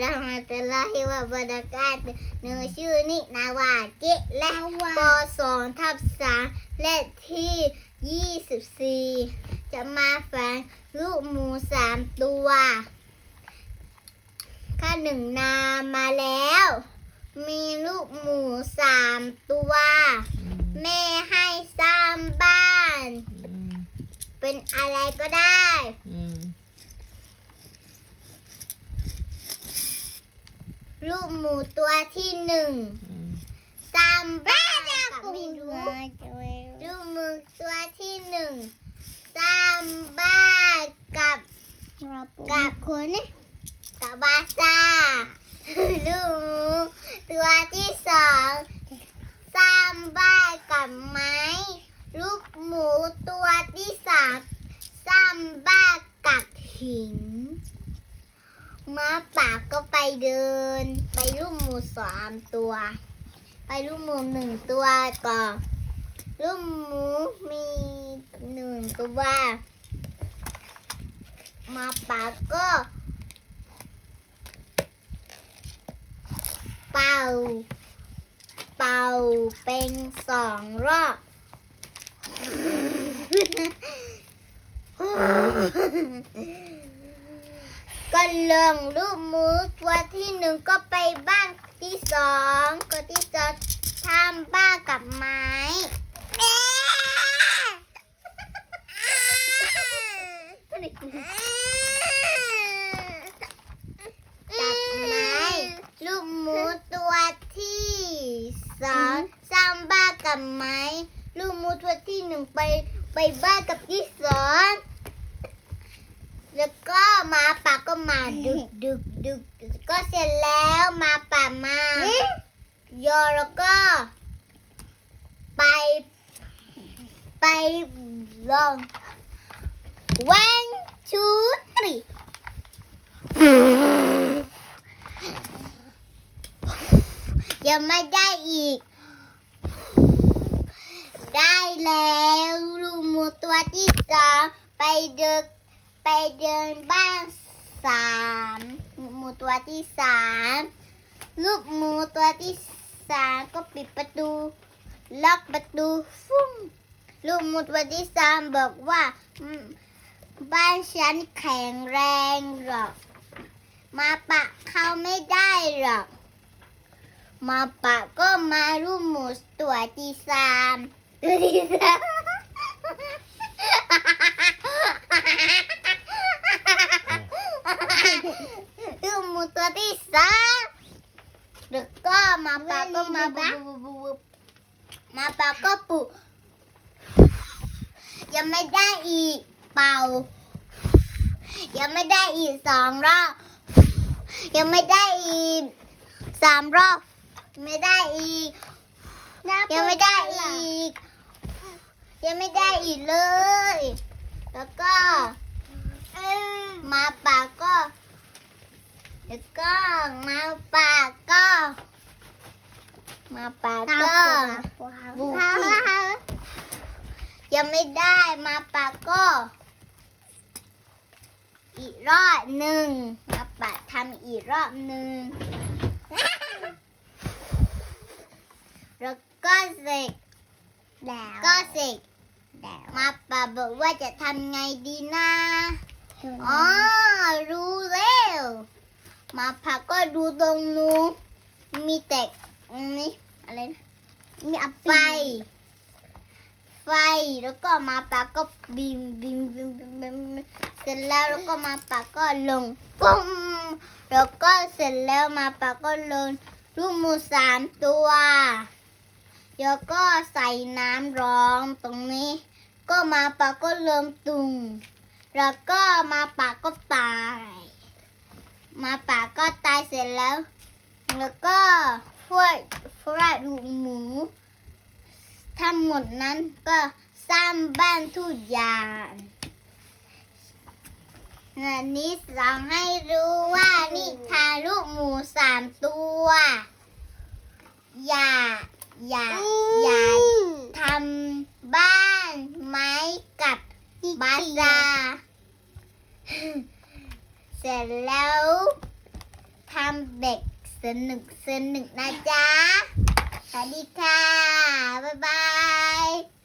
เรามาจะเล่าให้ว่าบรรยากาศหนูชื่อนินาวาเจ๊และปสองทับสามและที่ยี่สิบสี่จะมาฟังลูกหมูสามตัวข้าหนึ่งนามาแล้ว มีลูกหมูสามตัว แม่ให้สร้างบ้าน เป็นอะไรก็ได้ อืม ลูกหมูตัวที่หนึ่งอืมสามบ้านกับไม่รู้ลูกหมูตัวที่หนึ่งสามบ้านกับกับคนกับบาซาลูกหมูตัวที่สองสามบ้านกับไม้ ลูกหมูตัวที่สามสามบ้านกับหิน ม้าป่าก็ไปเดิน ไปลูกหมูสามตัว ไปลูกหมูหนึ่งตัวก่อนลูกหมูมีหนึ่งตัวม้าป่าก็เป่า เป่าเป็นสองรอบ ก็เรื่องลูกมูสตัวที่หนึ่งก็ไปบ้านที่สองก็ที่จะทำบ้านกับไม้กับไม้ลูกหมูตัวที่สองสร้างบ้านกับไม้ลูกหมูตัวที่หนึ่งไปไปบ้านกับที่สองแล้วก็มาป มาดึกดึกดึกก็เสร็จแล้วหมาป่ามาโยอแล้วก็ ไป ไปลอง one two three ยังไม่ได้อีก ได้แล้วลูกหมูตัวที่สองไปเดินไปเดินบ้าน สามหมูตัวที่สามลูกหมูตัวที่สามก็ปิดประตู ล็อกประตูฟุ้งลูกหมูตัวที่สามบอกว่า บ้านฉันแข็งแรงหรอก มาปะเข้าไม่ได้หรอก มาปะก็มาลูกหมูตัวที่สามตัวที่สาม ลูกหมูตัวที่สามแล้วก็ มาปะก็มาบุบบุบบุบมาปะก็ปุยังไม่ได้อีกเป่า ยังไม่ได้อีกสองรอบ ยังไม่ได้อีกสามรอบ ไม่ได้อีก ยังไม่ได้อีก ยังไม่ได้อีกเลย แล้วก็มาป่าก็ แล้วก็มาป่าก็ มาป่าก็บุกยังไม่ได้มาป่าก็ อีกรอบหนึ่งมาป่าทำอีกรอบหนึ่งแล้วก็เสร็จแล้วก็เสร็จแล้วมาป่าบอกว่าจะทำไงดีนะอ๋อ๋ออรู้แล้วมาป่าก็ดูตรงนู้นมีแต่อันนี้ อะไรนะมีอัพไฟ ไฟแล้วก็มาป่าก็บิมบิมบิมบิมบิมบิมเสร็จแล้วแล้วก็มาป่าก็ลงปุ้มแล้วก็เสร็จแล้วมาป่าก็ลงลูกหมูสามตัวแล้วก็ใส่น้ำร้อนตรงนี้ ก็มาปากก็เริ่มตุงแล้วก็มาปากก็ตาย มาปากก็ตายเสร็จแล้ว แล้วก็พวก พวกลูกหมูทั้งหมดนั้นก็สร้างบ้านทุกอย่างนันนี้สอนให้รู้ว่านิทานลูกหมูสามตัว อย่า อย่า อย่าทำบ้านไม้กับบาซาเสร็จแล้วทามเด็ก เซนหนึ่งเซนหนึ่งนะจ๊ะสวัสดีค่ะ บ๊ายบาย